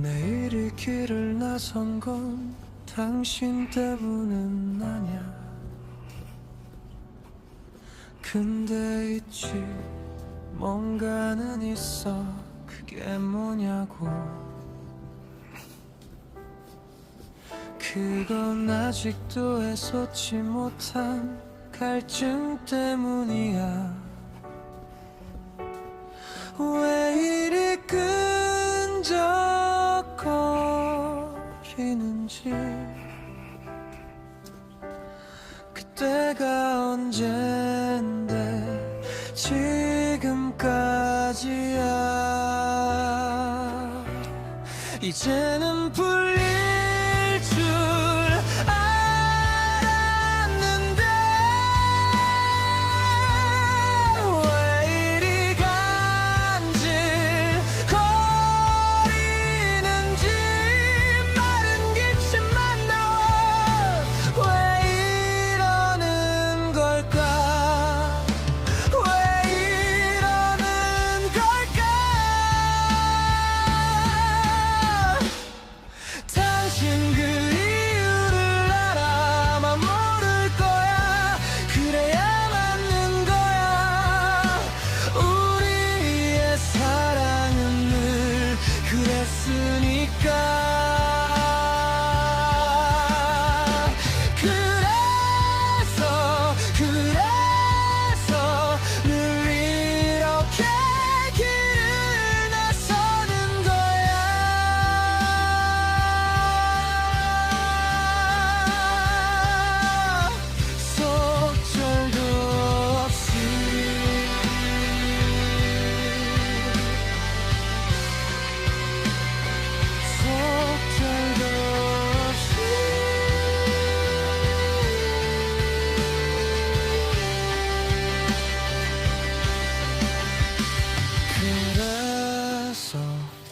내일 이 길을 나선 건 당신 때문은 아냐 근데 있지 뭔가는 있어. 그게 뭐냐고. 그건 아직도 애솟지 못한 갈증 때문이야. 왜 그때가 언젠데 지금까지야. 이제는 풀릴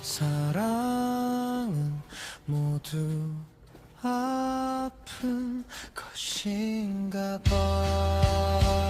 사랑은 모두 아픈 것인가 봐